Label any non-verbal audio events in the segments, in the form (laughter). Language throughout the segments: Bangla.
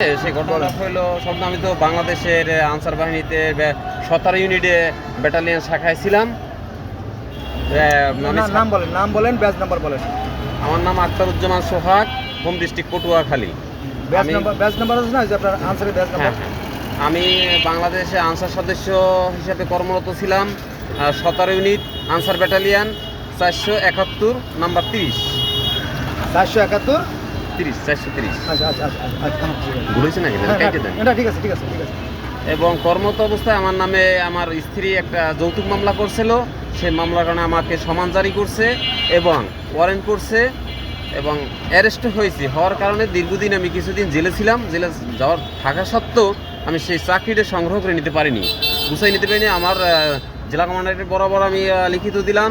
সেই ঘটনাটা হলো সব আমি তো বাংলাদেশের আনসার বাহিনীতে সতেরো ইউনিটে ব্যাটালিয়ন শাখায় ছিলাম। নাম বলেন নাম বলেন ব্যাচ নাম্বার বলেন। আমার নাম Akhtaruzzaman Sohag home district Patuakhali. Batch number batch number আছে না? আপনার আনসারের ব্যাচ হ্যাঁ নাম্বার হ্যাঁ। আমি বাংলাদেশে আনসার সদস্য হিসেবে কর্মরত ছিলাম সতেরো ইউনিট আনসার ব্যাটালিয়ান চারশো একাত্তর নাম্বার তিরিশ। চারশো একাত্তর তিরিশ চারশো তিরিশ। ঠিক আছে। নাকি? এটা ঠিক আছে ঠিক আছে ঠিক আছে। এবং কর্মরত অবস্থায় আমার নামে আমার স্ত্রী একটা যৌতুক মামলা করছিল। সেই মামলার কারণে আমাকে সমান জারি করছে এবং ওয়ারেন্ট করছে এবং অ্যারেস্ট হয়েছি। হওয়ার কারণে দীর্ঘদিন আমি কিছুদিন জেলে ছিলাম। জেলে যাওয়ার থাকা সত্ত্বেও আমি সেই চাকরিটা সংগ্রহ করে নিতে পারিনি। গুছাই নিতে পারিনি। আমার জেলা কমান্ডারের বরাবর আমি লিখিত দিলাম।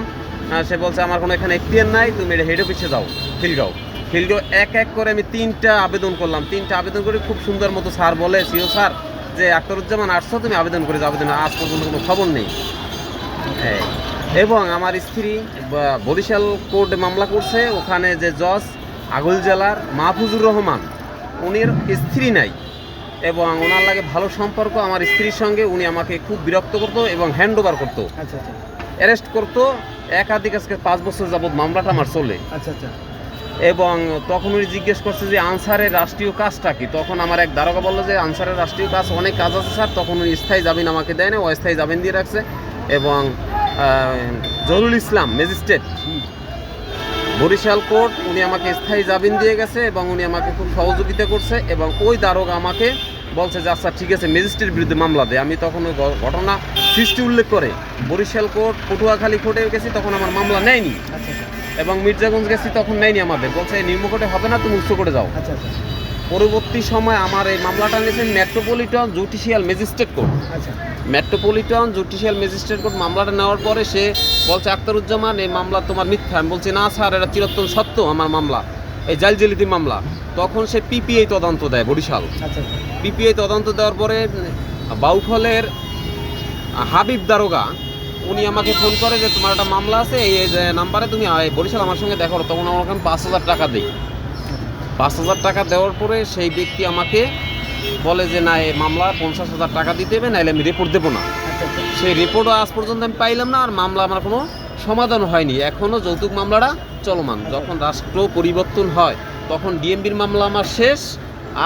সে বলছে আমার কোনো এখানে এখতিয়ার নাই। তুমি এটা হেড অফিসে যাও ফিল্ডগাঁও ফিল্ডগাঁও এক এক করে আমি তিনটা আবেদন করলাম। তিনটা আবেদন করে খুব সুন্দর মতো স্যার বলে সিও স্যার যে আখতারুজ্জামান আসছো তুমি আবেদন করে আবেদন আজ পর্যন্ত কোনো খবর নেই। হ্যাঁ। এবং আমার স্ত্রী বরিশাল কোর্টে মামলা করছে ওখানে যে জজ আগুল জেলার মাহফুজুর রহমান উনির স্ত্রী নাই। এবং ওনার লাগে ভালো সম্পর্ক আমার স্ত্রীর সঙ্গে উনি আমাকে খুব বিরক্ত করতো এবং হ্যান্ড ওভার করতো। আচ্ছা আচ্ছা। অ্যারেস্ট করতো একাধিক আজকে পাঁচ বছর যাবৎ মামলাটা আমার চলে। আচ্ছা আচ্ছা। এবং তখন উনি জিজ্ঞেস করছে যে আনসারের রাষ্ট্রীয় কাজটা কি? তখন আমার এক দারোগা বলল যে আনসারের রাষ্ট্রীয় কাজ অনেক কাজ আছে স্যার। তখন উনি স্থায়ী জামিন আমাকে দেয় না অস্থায়ী জামিন দিয়ে রাখছে এবং আহ, জহুরুল ইসলাম ম্যাজিস্ট্রেট বরিশাল কোর্ট উনি আমাকে স্থায়ী জামিন দিয়ে গেছে এবং উনি আমাকে খুব সহযোগিতা করছে এবং ওই দারোগা আমাকে বলছে যে আচ্ছা ঠিক আছে ম্যাজিস্ট্রেট বিরুদ্ধে মামলা দেয় আমি তখন ওই ঘটনা সৃষ্টি উল্লেখ করে বরিশাল কোর্ট পটুয়াখালী কোর্টে গেছি তখন আমার মামলা নেয়নি। আচ্ছা আচ্ছা। এবং মির্জাগঞ্জ গেছি তখন নেয়নি আমাদের। বলছে নিম্নকোর্টে হবে না তুমি উচ্চ কোর্টে যাও। আচ্ছা আচ্ছা। পরবর্তী সময় আমার এই মামলাটা নিয়েছে মেট্রোপলিটন জুডিশিয়াল ম্যাজিস্ট্রেট কোর্ট আচ্ছা। মেট্রোপলিটন জুডিশিয়াল ম্যাজিস্ট্রেট কোর্ট মামলাটা নেওয়ার পরে সে বলছে আক্তারুজ্জামান এই মামলা তোমার মিথ্যা। আমি বলছি না স্যার এটা চিরন্তন সত্য আমার মামলা এই জালজেলিতি মামলা। তখন সে পিপিআই তদন্ত দেয় বরিশাল। আচ্ছা আচ্ছা। পিপিআই তদন্ত দেওয়ার পরে বাউফলের হাবিব দারোগা উনি আমাকে ফোন করে যে তোমার একটা মামলা আছে এই নাম্বারে তুমি বরিশাল আমার সঙ্গে দেখো তখন আমাকে আমি পাঁচ হাজার টাকা দিই। পাঁচ হাজার টাকা দেওয়ার পরে সেই ব্যক্তি আমাকে বলে যে না এই মামলা পঞ্চাশ হাজার টাকা দিতে হবে নাহলে আমি রিপোর্ট দেবো না। আচ্ছা আচ্ছা। সেই রিপোর্টও আজ পর্যন্ত আমি পাইলাম না আর মামলা আমার কোনো সমাধান হয়নি। এখনও যৌতুক মামলাটা চলমান। যখন রাষ্ট্র পরিবর্তন হয় তখন ডিএমবির মামলা আমার শেষ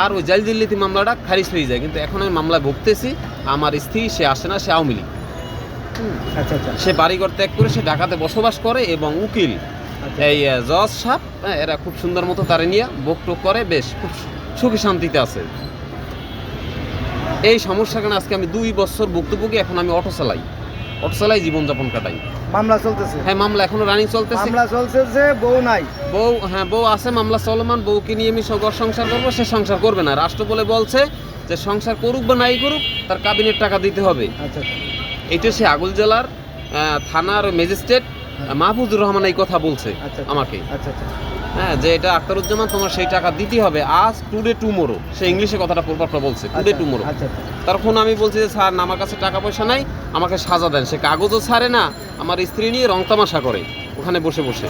আর ওই জাল দিল্লিতে মামলাটা খারিজ হয়ে যায়। কিন্তু এখন আমি মামলায় ভুগতেছি আমার স্ত্রী সে আসে না সে আওয়ামী লীগ। আচ্ছা আচ্ছা। সে বাড়িঘর ত্যাগ করে সে ঢাকাতে বসবাস করে এবং উকিল। আচ্ছা। এই জজ সাপ এরা খুব সুন্দর মতো তারে নিয়ে বকটক করে বেশ খুব সুখী শান্তিতে আছে। এই সমস্যার কারণে আজকে আমি দুই বছর ভুক্তভোগী এখন আমি অটো চালাই। অটো চালাই জীবনযাপন কাটাই। মামলা চলতেছে। হ্যাঁ মামলা এখনও রানিং চলতেছে। মামলা চলছে যে বউ নাই। বউ হ্যাঁ বউ আছে মামলা চলমান বউকে নিয়ে আমি ঘর সংসার করব সে সংসার করবে না। রাষ্ট্র বলে বলছে যে সংসার করুক বা নাই করুক তার কাবিনের টাকা দিতে হবে। আচ্ছা আচ্ছা। এটা সে আগুল জেলার থানার ম্যাজিস্ট্রেট মাহফুজুর রহমান এই কথা বলছে আচ্ছা আমাকে। আচ্ছা আচ্ছা। হ্যাঁ যে এটা আখতারুজ্জামান তোমার সেই টাকা দিতে হবে। আজ টুডে টুমোরো সে ইংলিশে কথাটা প্রভাবটা বলছে। টুডে টুমোরো আচ্ছা আচ্ছা। তখন আমি বলছি যে স্যার আমার কাছে টাকা পয়সা নাই আমাকে সাজা দেন। সে কাগজও ছাড়ে না আমার স্ত্রী নিয়ে রং তামাশা করে ওখানে বসে বসে।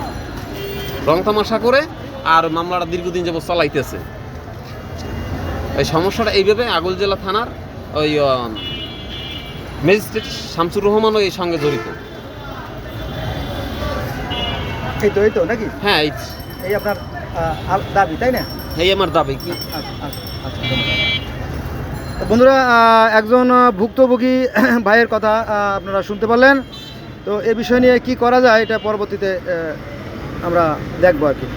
রং তামাশা করে আর মামলাটা দীর্ঘদিন যাবত চালাইতেছে। এই সমস্যাটা এইভাবে আগুল জেলা থানার ওই ম্যাজিস্ট্রেট শামসুর রহমানও এই সঙ্গে জড়িত। এই তো এই তো নাকি? হ্যাঁ এই এই আপনার দাবি তাই না? এই আমার দাবি কি? আচ্ছা আচ্ছা আচ্ছা তো বন্ধুরা একজন ভুক্তভোগী (coughs) ভাইয়ের কথা আপনারা শুনতে পারলেন। তো এ বিষয় নিয়ে কি করা যায় এটা পরবর্তীতে আমরা দেখব আর কি।